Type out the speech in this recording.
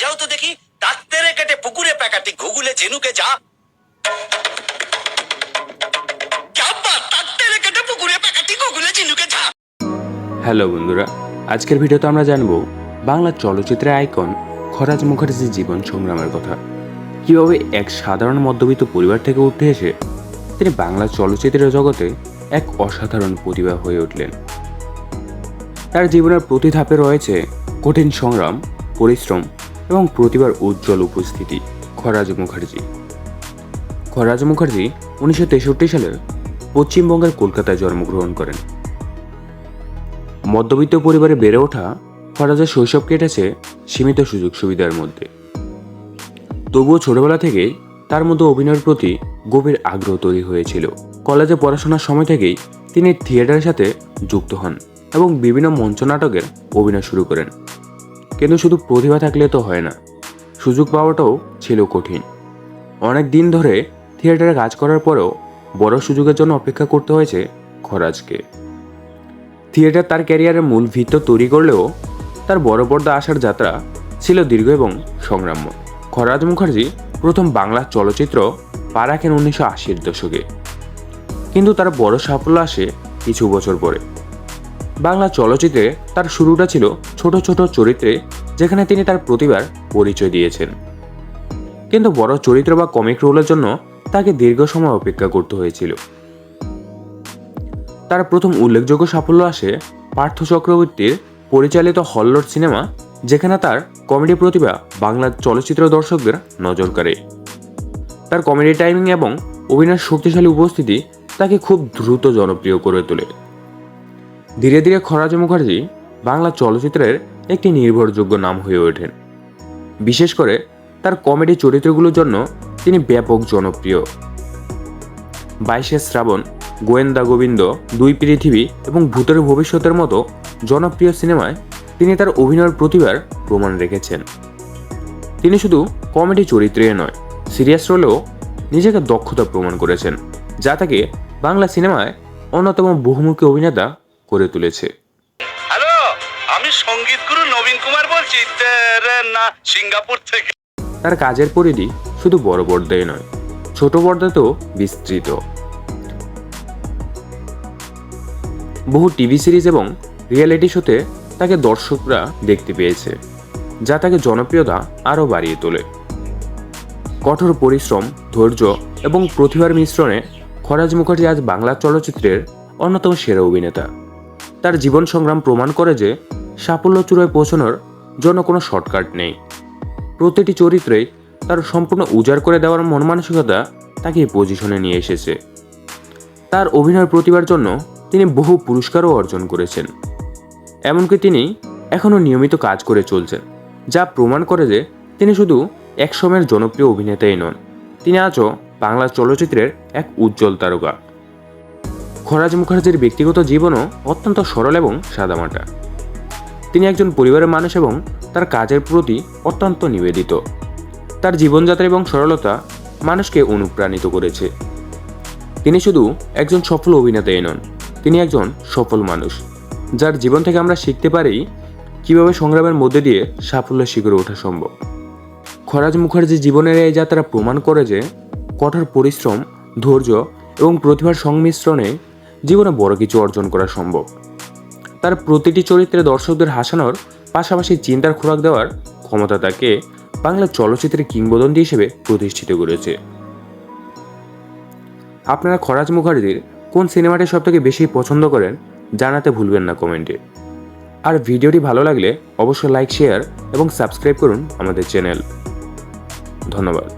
বাজাও তো দেখি বাত, কেটে পুকুরে প্যাকাটি ঘুগুলে ঝিনুকে যা। হ্যালো বন্ধুরা আজকের ভিডিওতে আমরা জানব বাংলা চলচ্চিত্রের আইকন খরাজ মুখার্জির জীবন সংগ্রামের কথা। কীভাবে এক সাধারণ মধ্যবিত্ত পরিবার থেকে উঠে এসে তিনি বাংলা চলচ্চিত্রের জগতে এক অসাধারণ প্রতিভা হয়ে উঠলেন। তার জীবনের প্রতি ধাপে রয়েছে কঠিন সংগ্রাম পরিশ্রম এবং প্রতিভার উজ্জ্বল উপস্থিতি। খরাজ মুখার্জি। খরাজ মুখার্জি উনিশশো তেষট্টি সালে পশ্চিমবঙ্গের কলকাতায় জন্মগ্রহণ করেন। মধ্যবিত্ত পরিবারে বেড়ে ওঠা ফরাজের শৈশব কেটেছে সীমিত সুযোগ সুবিধার মধ্যে। তবুও ছোটবেলা থেকেই তার মধ্যে অভিনয়ের প্রতি গভীর আগ্রহ তৈরি হয়েছিল। কলেজে পড়াশোনার সময় থেকেই তিনি থিয়েটারের সাথে যুক্ত হন এবং বিভিন্ন মঞ্চ নাটকের অভিনয় শুরু করেন। কিন্তু শুধু প্রতিভা থাকলে তো হয় না। সুযোগ পাওয়াটাও ছিল কঠিন। অনেক দিন ধরে থিয়েটারে কাজ করার পরেও বড় সুযোগের জন্য অপেক্ষা করতে হয়েছে খরাজকে। থিয়েটার তার ক্যারিয়ারের মূল ভিত্ত তৈরি করলেও তার বড় পর্দা আসার যাত্রা ছিল দীর্ঘ এবং সংগ্রাম্য। খরাজ মুখার্জি প্রথম বাংলা চলচ্চিত্র পারাকেন উনিশশো আশির দশকে। কিন্তু তার বড় সাফল্য আসে কিছু বছর পরে। বাংলা চলচ্চিত্রে তার শুরুটা ছিল ছোট ছোট চরিত্রে, যেখানে তিনি তার প্রতিভার পরিচয় দিয়েছেন। কিন্তু বড় চরিত্র বা কমিক রোলের জন্য তাকে দীর্ঘ সময় অপেক্ষা করতে হয়েছিল। তার প্রথম উল্লেখযোগ্য সাফল্য আসে পার্থ চক্রবর্তীর পরিচালিত হল্লর সিনেমা, যেখানে তার কমেডি প্রতিভা বাংলার চলচ্চিত্র দর্শকদের নজর কাড়ে। তার কমেডি টাইমিং এবং অভিনয়ের শক্তিশালী উপস্থিতি তাকে খুব দ্রুত জনপ্রিয় করে তোলে। ধীরে ধীরে খরাজ মুখার্জি বাংলা চলচ্চিত্রের একটি নির্ভরযোগ্য নাম হয়ে ওঠেন। বিশেষ করে তার কমেডি চরিত্রগুলোর জন্য তিনি ব্যাপক জনপ্রিয়। বাইশে শ্রাবণ, গোয়েন্দা গোবিন্দ, দুই পৃথিবী এবং ভূতের ভবিষ্যতের মতো জনপ্রিয় সিনেমায় তিনি তার অভিনয়ের প্রতিভার প্রমাণ রেখেছেন। তিনি শুধু কমেডি চরিত্রে নয়, সিরিয়াস রোলেও নিজেকে দক্ষতা প্রমাণ করেছেন, যা তাকে বাংলা সিনেমায় অন্যতম বহুমুখী অভিনেতা করে তুলেছে। হ্যালো আমি সংগীত গুরু নবীন কুমার বলছি। না সিঙ্গাপুর থেকে। তার কাজের পরিধি শুধু বড় পর্দায় নয় ছোট পর্দাতেও বিস্তৃত। বহু টিভি সিরিজ এবং রিয়েলিটি শোতে তাকে দর্শকরা দেখতে পেয়েছে যা তাকে জনপ্রিয়তা আরও বাড়িয়ে তোলে। কঠোর পরিশ্রম ধৈর্য এবং প্রতিভার মিশ্রণে খরাজ মুখার্জি আজ বাংলা চলচ্চিত্রের অন্যতম সেরা অভিনেতা। তার জীবন সংগ্রাম প্রমাণ করে যে সাফল্য চূড়ায় পৌঁছানোর জন্য কোনো শর্টকাট নেই। প্রতিটি চরিত্রে তার সম্পূর্ণ উজাড় করে দেওয়ার মন মানসিকতা তাকে এই পজিশনে নিয়ে এসেছে। তার অভিনয় প্রতিভার জন্য তিনি বহু পুরস্কারও অর্জন করেছেন। এমনকি তিনি এখনও নিয়মিত কাজ করে চলছেন, যা প্রমাণ করে যে তিনি শুধু একসময়ের জনপ্রিয় অভিনেতাই নন, তিনি আজও বাংলা চলচ্চিত্রের এক উজ্জ্বল তারকা। খরাজ মুখার্জির ব্যক্তিগত জীবনও অত্যন্ত সরল এবং সাদামাটা। তিনি একজন পরিবারের মানুষ এবং তার কাজের প্রতি অত্যন্ত নিবেদিত। তার জীবনযাত্রা এবং সরলতা মানুষকে অনুপ্রাণিত করেছে। তিনি শুধু একজন সফল অভিনেতাই নন, তিনি একজন সফল মানুষ, যার জীবন থেকে আমরা শিখতে পারি কীভাবে সংগ্রামের মধ্যে দিয়ে সাফল্য শিখরে ওঠা সম্ভব। খরাজ মুখার্জির জীবনের এই যাত্রা প্রমাণ করে যে কঠোর পরিশ্রম, ধৈর্য এবং প্রতিভার সংমিশ্রণে জীবনে বড় কিছু অর্জন করা সম্ভব। তার প্রতিটি চরিত্রে দর্শকদের হাসানোর পাশাপাশি চিন্তার খোরাক দেওয়ার ক্ষমতা তাকে বাংলা চলচ্চিত্রের কিংবদন্তি হিসেবে প্রতিষ্ঠিত করেছে। আপনারা খরাজ মুখার্জির কোন সিনেমাটি সবথেকে বেশি পছন্দ করেন, জানাতে ভুলবেন না কমেন্টে। আর ভিডিওটি ভালো লাগলে অবশ্যই লাইক, শেয়ার এবং সাবস্ক্রাইব করুন আমাদের চ্যানেল। ধন্যবাদ।